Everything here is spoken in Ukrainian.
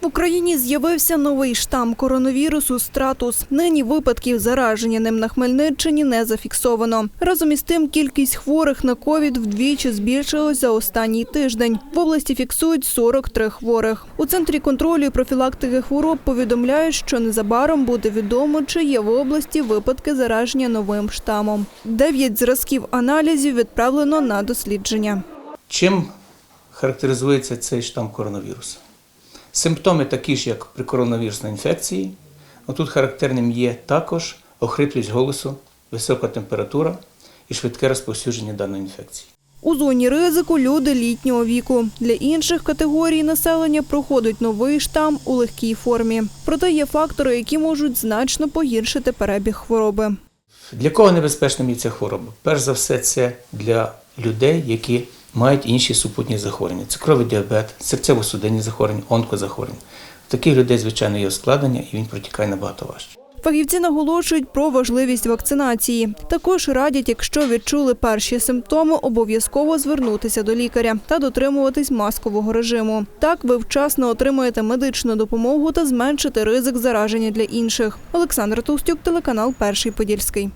В Україні з'явився новий штам коронавірусу стратус. Нині випадків зараження ним на Хмельниччині не зафіксовано. Разом із тим, кількість хворих на ковід вдвічі збільшилась за останній тиждень. В області фіксують 43 хворих. У центрі контролю і профілактики хвороб повідомляють, що незабаром буде відомо, чи є в області випадки зараження новим штамом. Дев'ять зразків аналізів відправлено на дослідження. Чим характеризується цей штам коронавірусу? Симптоми такі ж, як при коронавірусній інфекції. Тут характерним є також охриплість голосу, висока температура і швидке розповсюдження даної інфекції. У зоні ризику люди літнього віку. Для інших категорій населення проходить новий штам у легкій формі. Проте є фактори, які можуть значно погіршити перебіг хвороби. Для кого небезпечна є ця хвороба? Перш за все, це для людей, які мають інші супутні захворювання: цукровий діабет, серцево-судинні захворювання, онкозахворювання. У таких людей, звичайно, є ускладнення, і він протікає набагато важче. Фахівці наголошують про важливість вакцинації. Також радять, якщо відчули перші симптоми, обов'язково звернутися до лікаря та дотримуватись маскового режиму. Так ви вчасно отримаєте медичну допомогу та зменшите ризик зараження для інших. Олександр Товстюк, телеканал Перший Подільський.